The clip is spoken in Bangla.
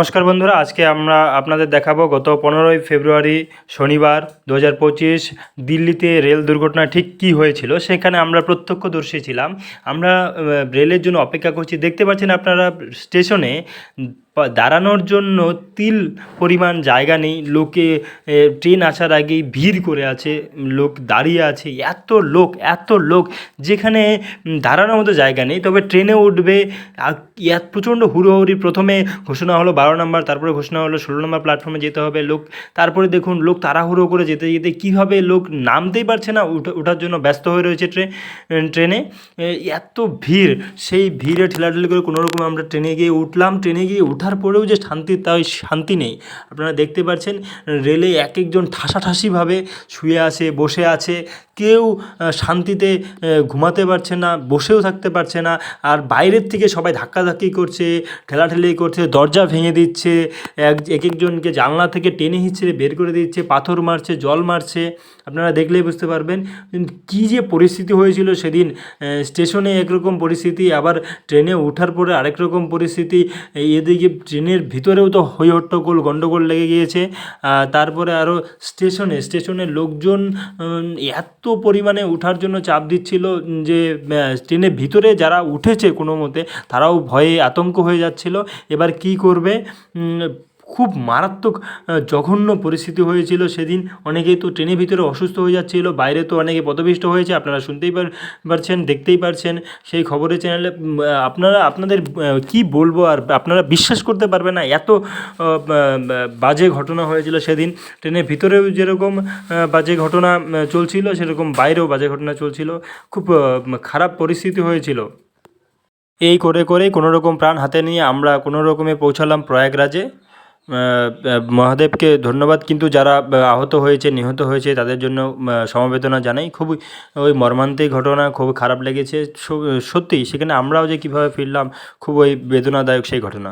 নমস্কার বন্ধুরা, আজকে আমরা আপনাদের দেখাবো গত পনেরোই ফেব্রুয়ারি শনিবার দু হাজার পঁচিশ দিল্লিতে রেল দুর্ঘটনা ঠিক কি হয়েছিল, সেখানে আমরা প্রত্যক্ষদর্শী ছিলাম। আমরা রেলের জন্য অপেক্ষা করছি। দেখতে পাচ্ছেন আপনারা স্টেশনে দাঁড়ানোর জন্য তিল পরিমাণ জায়গা নেই। লোকে ট্রেন আসার আগেই ভিড় করে আছে। লোক দাঁড়িয়ে আছে। এত লোক এত লোক, যেখানে দাঁড়ানোর মতো জায়গা নেই। তবে ট্রেনে উঠবে এত প্রচণ্ড হুড়োহুড়ি। প্রথমে ঘোষণা হলো বারো নম্বর, তারপরে ঘোষণা হলো ষোলো নম্বর প্ল্যাটফর্মে যেতে হবে লোক। তারপরে দেখুন, লোক তাড়াহুড়ো করে যেতে যেতে কীভাবে লোক নামতেই পারছে না, উঠা ওঠার জন্য ব্যস্ত হয়ে রয়েছে ট্রেন। ট্রেনে এত ভিড়। সেই ভিড়ে ঠেলাঠেলি করে কোনোরকম আমরা ট্রেনে গিয়ে উঠলাম। ট্রেনে গিয়ে ওঠার পরেও যে শান্তি, তাই শান্তি নেই। আপনারা দেখতে পাচ্ছেন, রেলে এক একজন ঠাসাঠাসিভাবে শুয়ে আছে, বসে আছে। কেউ শান্তিতে ঘুমাতে পারছে না, বসেও থাকতে পারছে না। আর বাইরের থেকে সবাই ধাক্কাধাক্কি করছে, ঠেলাঠেলি করছে, দরজা ভেঙে দিচ্ছে। এক এক একজনকে জানলা থেকে টেনে হিঁচড়ে বের করে দিচ্ছে, পাথর মারছে, জল মারছে। আপনারা দেখলেই বুঝতে পারবেন কী যে পরিস্থিতি হয়েছিল সেদিন। স্টেশনে একরকম পরিস্থিতি, আবার ট্রেনে ওঠার পরে আরেক রকম পরিস্থিতি এদিকে ট্রেনের ভিতরেও তো হই হট্টগোল গণ্ডগোল লেগে গিয়েছে। তারপরে আরও স্টেশনে স্টেশনের লোকজন এত পরিমাণে ওঠার জন্য চাপ দিচ্ছিল যে ট্রেনের ভিতরে যারা উঠেছে কোনো মতে, তারাও ভয়ে আতঙ্ক হয়ে যাচ্ছিল। এবার কি করবে? খুব মারাত্মক জঘন্য পরিস্থিতি হয়েছিল সেদিন। অনেকেই তো ট্রেনের ভিতরে অসুস্থ হয়ে যাচ্ছিল, বাইরে তো অনেকে পদপিষ্ট হয়েছে, আপনারা শুনতেই পারছেন, দেখতেই পারছেন। সেই খবরের চ্যানেলে আপনারা, আপনাদের কি বলব আর আপনারা বিশ্বাস করতে পারবেন না, এত বাজে ঘটনা হয়েছিল সেদিন। ট্রেনের ভিতরেও যেরকম বাজে ঘটনা চলছিল, সেরকম বাইরেও বাজে ঘটনা চলছিল। খুব খারাপ পরিস্থিতি হয়েছিল। এই করে করেই কোনো রকম প্রাণ হাতে নিয়ে আমরা কোনো রকমে পৌঁছালাম প্রয়াগরাজে। মহাদেবকে ধন্যবাদ। কিন্তু যারা আহত হয়েছে, নিহত হয়েছে, তাদের জন্য সমবেদনা জানাই। খুবই ওই মর্মান্তিক ঘটনা, খুব খারাপ লেগেছে। সত্যি, সেখানে আমরাও যে কীভাবে ফিরলাম, খুব ওই বেদনাদায়ক সেই ঘটনা।